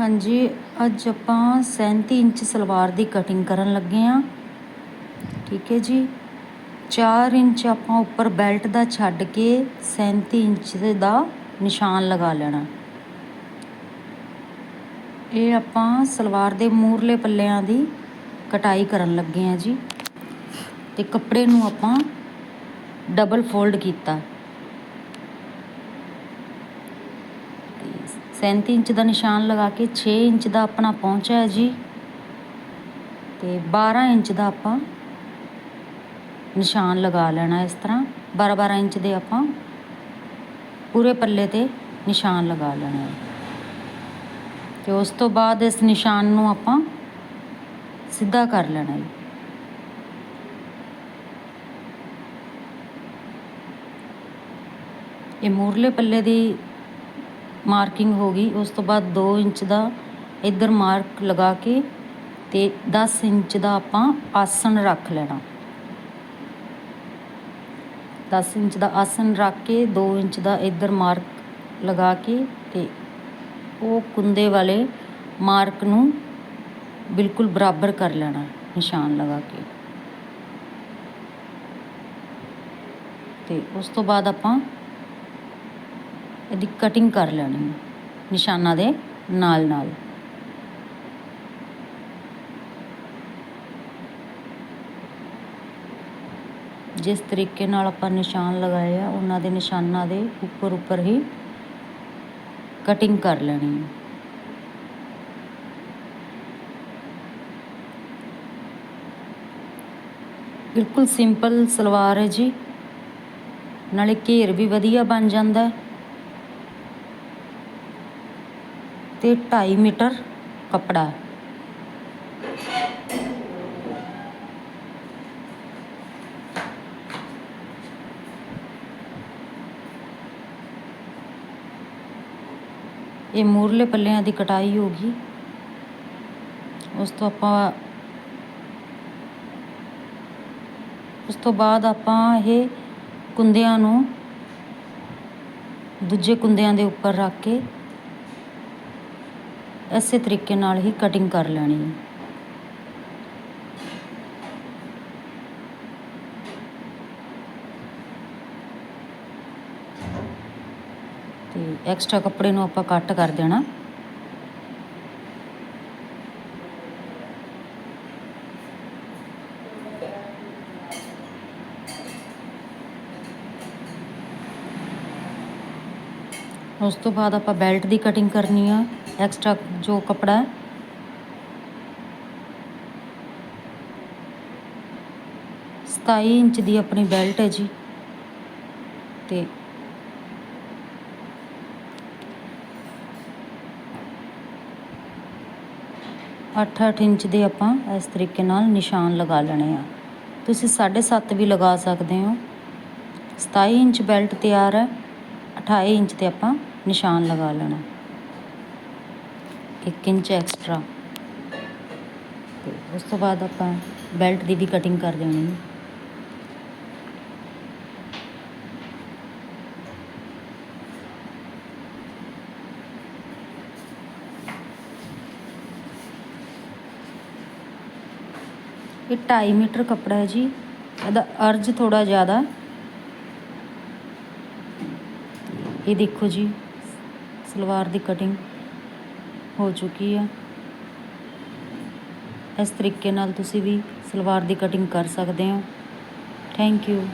ਹਾਂਜੀ, ਅੱਜ ਆਪਾਂ 37 ਇੰਚ ਸਲਵਾਰ ਦੀ ਕਟਿੰਗ ਕਰਨ ਲੱਗੇ ਆ ਠੀਕ ਹੈ ਜੀ। 4 ਇੰਚ ਆਪਾਂ ਉੱਪਰ ਬੈਲਟ ਦਾ ਛੱਡ ਕੇ 37 ਇੰਚ ਦਾ ਨਿਸ਼ਾਨ ਲਗਾ ਲੈਣਾ। ਇਹ ਆਪਾਂ ਸਲਵਾਰ ਦੇ ਮੂਰਲੇ ਪੱਲਿਆਂ ਦੀ ਕਟਾਈ ਕਰਨ ਲੱਗੇ ਆ ਜੀ। ਤੇ ਕੱਪੜੇ ਨੂੰ ਆਪਾਂ ਡਬਲ ਫੋਲਡ ਕੀਤਾ। 37 ਇੰਚ ਦਾ ਨਿਸ਼ਾਨ ਲਗਾ ਕੇ 6 ਇੰਚ ਦਾ ਆਪਣਾ ਪਹੁੰਚਾ ਹੈ ਜੀ। ਤੇ 12 ਇੰਚ ਦਾ ਆਪਾਂ ਨਿਸ਼ਾਨ ਲਗਾ ਲੈਣਾ ਇਸ ਤਰ੍ਹਾਂ। 12 12 ਇੰਚ ਦੇ ਆਪਾਂ ਪੂਰੇ ਪੱਲੇ ਤੇ ਨਿਸ਼ਾਨ ਲਗਾ ਲੈਣਾ ਹੈ। ਤੇ ਉਸ ਤੋਂ ਬਾਅਦ ਇਸ ਨਿਸ਼ਾਨ ਨੂੰ ਆਪਾਂ ਸਿੱਧਾ ਕਰ ਲੈਣਾ ਹੈ। ਇਹ ਮੂਰਲੇ ਪੱਲੇ ਦੀ ਮਾਰਕਿੰਗ ਹੋ ਗਈ। ਉਸ ਤੋਂ ਬਾਅਦ 2 ਇੰਚ ਦਾ ਇੱਧਰ ਮਾਰਕ ਲਗਾ ਕੇ ਤੇ 10 ਇੰਚ ਦਾ ਆਪਾਂ ਆਸਣ ਰੱਖ ਲੈਣਾ। 10 ਇੰਚ ਦਾ ਆਸਣ ਰੱਖ ਕੇ 2 ਇੰਚ ਦਾ ਇੱਧਰ ਮਾਰਕ ਲਗਾ ਕੇ ਤੇ ਉਹ ਕੁੰਦੇ ਵਾਲੇ ਮਾਰਕ ਨੂੰ ਬਿਲਕੁਲ ਬਰਾਬਰ ਕਰ ਲੈਣਾ, ਨਿਸ਼ਾਨ ਲਗਾ ਕੇ। ਤੇ ਉਸ ਤੋਂ ਬਾਅਦ ਆਪਾਂ ਇਹਦੀ ਕਟਿੰਗ ਕਰ ਲੈਣੀ ਹੈ, ਨਿਸ਼ਾਨਾਂ ਦੇ ਨਾਲ ਨਾਲ। ਜਿਸ ਤਰੀਕੇ ਨਾਲ ਆਪਾਂ ਨਿਸ਼ਾਨ ਲਗਾਏ ਆ, ਉਹਨਾਂ ਦੇ ਨਿਸ਼ਾਨਾਂ ਦੇ ਉੱਪਰ ਉੱਪਰ ਹੀ ਕਟਿੰਗ ਕਰ ਲੈਣੀ ਹੈ। ਬਿਲਕੁਲ ਸਿੰਪਲ ਸਲਵਾਰ ਹੈ ਜੀ। ਨਾਲੇ ਘੇਰ ਵੀ ਵਧੀਆ ਬਣ ਜਾਂਦਾ ਹੈ। ਤੇ 2.5 ਮੀਟਰ ਕੱਪੜਾ। ਇਹ ਮੂਰਲੇ ਪੱਲਿਆਂ ਦੀ ਕਟਾਈ ਹੋ ਗਈ। ਉਸ ਤੋਂ ਆਪਾਂ ਉਸ ਤੋਂ ਬਾਅਦ ਆਪਾਂ ਇਹ ਕੁੰਦਿਆਂ ਨੂੰ ਦੂਜੇ ਕੁੰਦਿਆਂ ਦੇ ਉੱਪਰ ਰੱਖ ਕੇ ਇਸੇ ਤਰੀਕੇ ਨਾਲ ਹੀ ਕਟਿੰਗ ਕਰ ਲੈਣੀ ਹੈ। ਤੇ ਐਕਸਟਰਾ ਕੱਪੜੇ ਨੂੰ ਆਪਾਂ ਕੱਟ ਕਰ ਦੇਣਾ। ਉਸ ਤੋਂ ਬਾਅਦ ਆਪਾਂ ਬੈਲਟ ਦੀ ਕਟਿੰਗ ਕਰਨੀ ਆ ਐਕਸਟਰਾ ਜੋ ਕਪੜਾ ਹੈ। ਸਤਾਈ ਇੰਚ ਦੀ ਆਪਣੀ ਬੈਲਟ ਹੈ ਜੀ। ਤੇ ਅੱਠ ਅੱਠ ਇੰਚ ਦੇ ਆਪਾਂ ਇਸ ਤਰੀਕੇ ਨਾਲ ਨਿਸ਼ਾਨ ਲਗਾ ਲੈਣੇ ਆ। ਤੁਸੀਂ 7.5 ਵੀ ਲਗਾ ਸਕਦੇ ਹੋ। 27 ਇੰਚ ਬੈਲਟ ਤਿਆਰ ਹੈ 28 ਇੰਚ ਤੇ ਆਪਾਂ ਨਿਸ਼ਾਨ ਲਗਾ ਲੈਣਾ। 1 ਇੰਚ ਐਕਸਟਰਾ ਤੇ ਉਸ ਤੋਂ ਬਾਅਦ ਆਪਾਂ ਬੈਲਟ ਦੀ ਵੀ ਕਟਿੰਗ ਕਰ ਦੇਣੀ ਹੈ। ਇਹ 2.5 ਮੀਟਰ ਕੱਪੜਾ ਹੈ ਜੀ। ਇਹਦਾ ਅਰਜ ਥੋੜਾ ਜ਼ਿਆਦਾ। ਇਹ ਦੇਖੋ ਜੀ। ਸਲਵਾਰ ਦੀ ਕਟਿੰਗ ਹੋ ਚੁੱਕੀ ਆ। ਇਸ ਤਰੀਕੇ ਨਾਲ ਤੁਸੀਂ ਵੀ ਸਲਵਾਰ ਦੀ ਕਟਿੰਗ ਕਰ ਸਕਦੇ ਹੋ। Thank you